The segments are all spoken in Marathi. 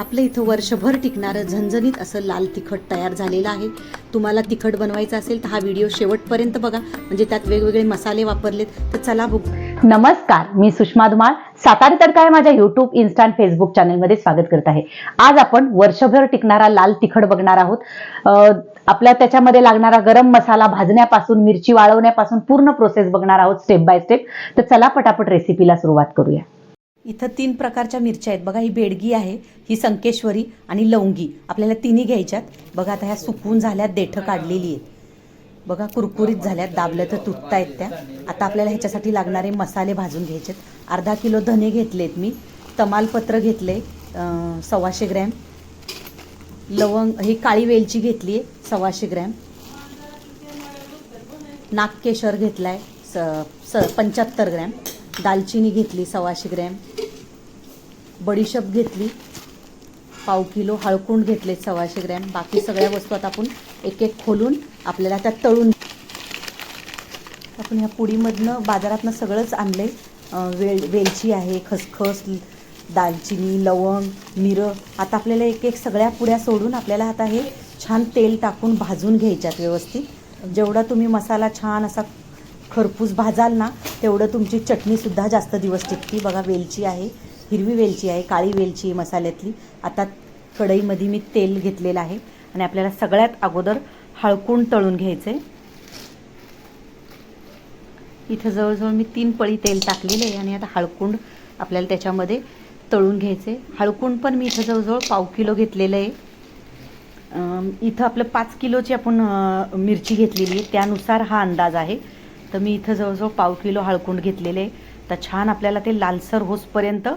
आपलं इथं वर्षभर टिकणारं झणझणीत असं लाल तिखट तयार झालेलं आहे. तुम्हाला तिखट बनवायचं असेल तर हा व्हिडिओ शेवटपर्यंत बघा. म्हणजे त्यात वेगवेगळे मसाले वापरलेत. तर चला बघू. नमस्कार मी सुषमा धुमाळ सातारी तडका माझ्या युट्यूब इन्स्टा आणि फेसबुक चॅनलमध्ये स्वागत करत आहे. आज आपण वर्षभर टिकणारा लाल तिखट बघणार आहोत. आपल्या त्याच्यामध्ये लागणारा गरम मसाला भाजण्यापासून मिरची वाळवण्यापासून पूर्ण प्रोसेस बघणार आहोत स्टेप बाय स्टेप तर चला पटापट रेसिपीला सुरुवात करूया. इथं तीन प्रकारच्या मिरच्या आहेत. बघा ही बेडगी आहे ही संकेश्वरी आणि लवंगी. आपल्याला तिन्ही घ्यायच्यात. बघा आता ह्या सुकवून झाल्यात देठं काढलेली आहेत. बघा कुरकुरीत झाल्यात दाबलं तर तुटतायत त्या. आता आपल्याला ह्याच्यासाठी लागणारे मसाले भाजून घ्यायचेत. अर्धा किलो धने घेतलेत मी. तमालपत्र घेतले सव्वाशे ग्रॅम. लवंग ही काळी वेलची घेतली आहे सव्वाशे ग्रॅम. नागकेशर घेतला आहे स स पंच्याहत्तर ग्रॅम. दालचिनी घेतली सव्वाशे ग्रॅम. बडीशप घेतली पाव किलो हळकुंड घेतले सव्वाशे ग्रॅम. बाकी सगळ्या वस्तू आता आपण एक एक खोलून आपल्याला त्यात तळून आपण ह्या पुडीमधनं बाजारातनं सगळंच आणले वेल वेलची आहे खसखस दालचिनी लवंग मिरं. आता आपल्याला एक एक सगळ्या पुड्या सोडून आपल्याला आता हे छान तेल टाकून भाजून घ्यायच्यात व्यवस्थित. जेवढा तुम्ही मसाला छान असा खरपूस भाजाल ना तेवढं तुमची चटणीसुद्धा जास्त दिवस टिकती. बघा वेलची आहे. हिरवी वेलची आहे काळी वेलची आहे मसाल्यातली. आता कढईमध्ये मी तेल घेतलेलं आहे आणि आपल्याला सगळ्यात अगोदर हळकून तळून घ्यायचं आहे इथं जवळजवळ मी तीन पळी तेल टाकलेले आहे आणि आता हळकुंड आपल्याला त्याच्यामध्ये तळून घ्यायचे हळकुंड पण मी इथं जवळजवळ पाव किलो घेतलेलं आहे. इथं आपलं पाच किलोची आपण मिरची घेतलेली आहे. त्यानुसार हा अंदाज आहे. तर मी इथं जवळजवळ पाव किलो हळकुंड घेतलेले आहे. तर छान आपल्याला ते लालसर होसपर्यंत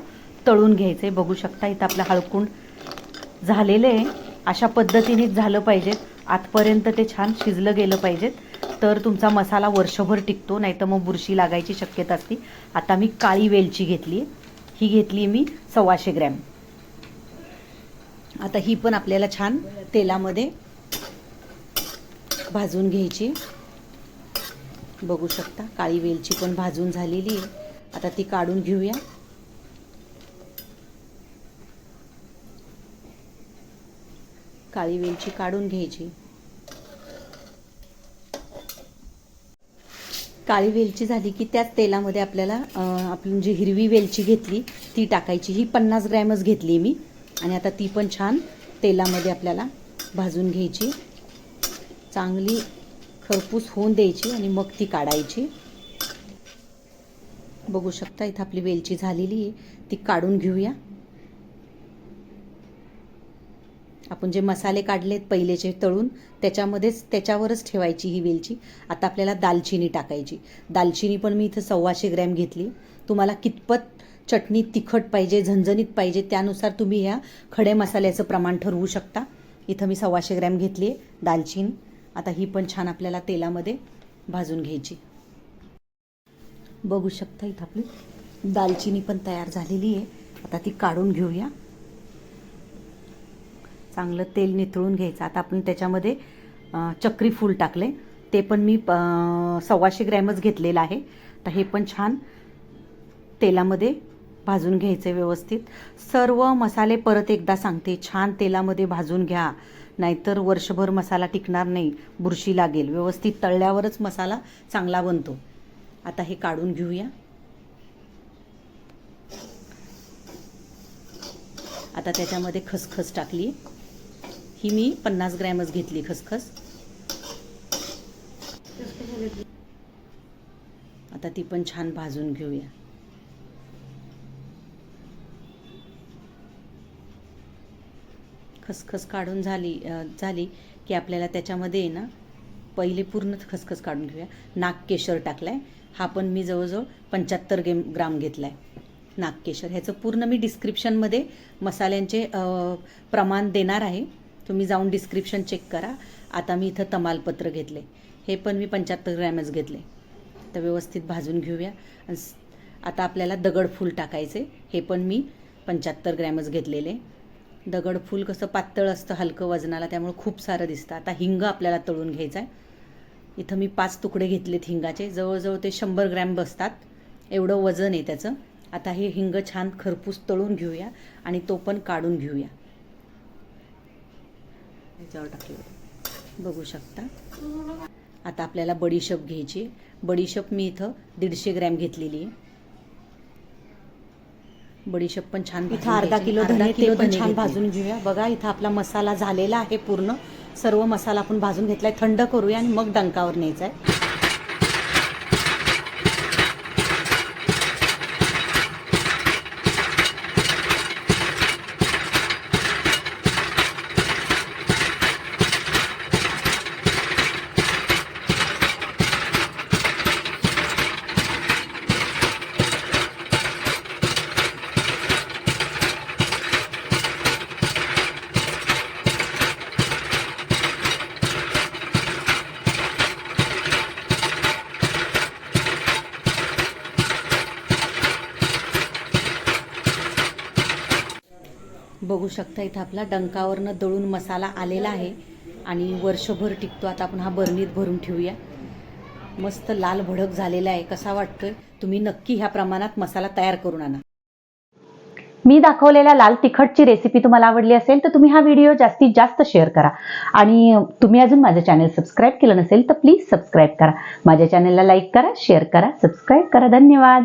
तळून घ्यायचं. आहे बघू शकता इथं आपलं हळकुंड झालेलं आहे. अशा पद्धतीनेच झालं पाहिजेत आतपर्यंत ते छान शिजलं गेलं पाहिजेत तर तुमचा मसाला वर्षभर टिकतो नाही तर मग बुरशी लागायची शक्यता असते. आता मी काळी वेलची घेतली ही घेतली मी सव्वाशे ग्रॅम. आता ही पण आपल्याला छान तेलामध्ये भाजून घ्यायची. बघू शकता काळी वेलची पण भाजून झालेली आहे. आता ती काढून घेऊया. काळी वेलची काढून घ्यायची. काळी वेलची झाली की त्याच तेलामध्ये आपल्याला आपली आपण जी हिरवी वेलची घेतली ती टाकायची. ही पन्नास ग्रॅमच घेतली मी. आणि आता ती पण छान तेलामध्ये आपल्याला भाजून घ्यायची. चांगली खरपूस होऊन द्यायची आणि मग ती काढायची. बघू शकता इथं आपली वेलची झालेली आहे. ती काढून घेऊया. आपण जे मसाले काढलेत पहिलेचे तळून त्याच्यामध्येच त्याच्यावरच ठेवायची ही वेलची. आता आपल्याला दालचिनी टाकायची. दालचिनी पण मी इथं सव्वाशे ग्रॅम घेतली. तुम्हाला कितपत चटणी तिखट पाहिजे झणझणीत पाहिजे त्यानुसार तुम्ही ह्या खडे मसाल्याचं प्रमाण ठरवू शकता. इथं मी सव्वाशे ग्रॅम घेतली आहे दालचिनी. आता ही पण छान आपल्याला तेलामध्ये भाजून घ्यायची. बघू शकता इथं आपली दालचिनी पण तयार झालेली आहे. आता ती काढून घेऊया. चांगलं तेल निथळून घ्यायचं. आता आपण त्याच्यामध्ये चक्री फूल टाकले. ते पण मी सव्वाशे ग्रॅमच घेतलेलं आहे. तर हे पण छान तेलामध्ये भाजून घ्यायचे व्यवस्थित. सर्व मसाले परत एकदा सांगते छान तेलामध्ये भाजून घ्या. नाहीतर वर्षभर मसाला टिकणार नाही बुरशी लागेल. व्यवस्थित तळल्यावरच मसाला चांगला बनतो. आता हे काढून घेऊया. आता त्याच्यामध्ये खसखस टाकली. ही मी पन्नास ग्रॅमच घेतली खसखस. आता ती पण छान भाजून घेऊया. खसखस काढून झाली झाली की आपल्याला त्याच्यामध्ये आहे ना पहिले पूर्ण खसखस काढून घेऊया. नागकेशर टाकलाय. हा पण मी जवळजवळ पंच्याहत्तर गेम ग्राम घेतला आहे नागकेशर ह्याचं पूर्ण मी डिस्क्रिप्शनमध्ये मसाल्यांचे प्रमाण देणार आहे. तुम्ही जाऊन डिस्क्रिप्शन चेक करा. आता मी इथं तमालपत्र घेतले. हे पण मी पंच्याहत्तर ग्रॅमच घेतले. तर व्यवस्थित भाजून घेऊया. आता आपल्याला दगडफूल टाकायचे. हे पण मी पंच्याहत्तर ग्रॅमच घेतलेले. दगडफूल कसं पातळ असतं हलकं वजनाला त्यामुळे खूप सारं दिसतं. आता हिंग आपल्याला तळून घ्यायचा आहे इथं मी पाच तुकडे घेतलेत हिंगाचे. जवळजवळ ते शंभर ग्रॅम बसतात. एवढं वजन आहे त्याचं. आता हे हिंग छान खरपूस तळून घेऊया आणि तो पण काढून घेऊया. ह्याच्यावर टाकले होते. बघू शकता. आता आपल्याला बडीशेप घ्यायची. बडीशेप मी इथं दीडशे ग्रॅम घेतलेली आहे. बडीशेप पण छान इथं अर्धा किलो धने पण छान भाजून घेऊया. बघा इथं आपला मसाला झालेला आहे पूर्ण. सर्व मसाला आपण भाजून घेतलाय. थंड करूया आणि मग डंकावर न्यायचा आहे बघू शकता इथं आपला डंकावरनं दळून मसाला आलेला आहे. आणि वर्षभर टिकतो. आता आपण हा बरणीत भरून ठेवूया. मस्त लाल भडक झालेला आहे. कसा वाटतोय? तुम्ही नक्की ह्या प्रमाणात मसाला तयार करून आणा. मी दाखवलेल्या लाल तिखटची रेसिपी तुम्हाला आवडली असेल तर तुम्ही हा व्हिडिओ जास्तीत जास्त शेअर करा. आणि तुम्ही अजून माझं चॅनल सबस्क्राईब केलं नसेल तर प्लीज सबस्क्राईब करा. माझ्या चॅनलला लाईक करा शेअर करा सबस्क्राईब करा. धन्यवाद.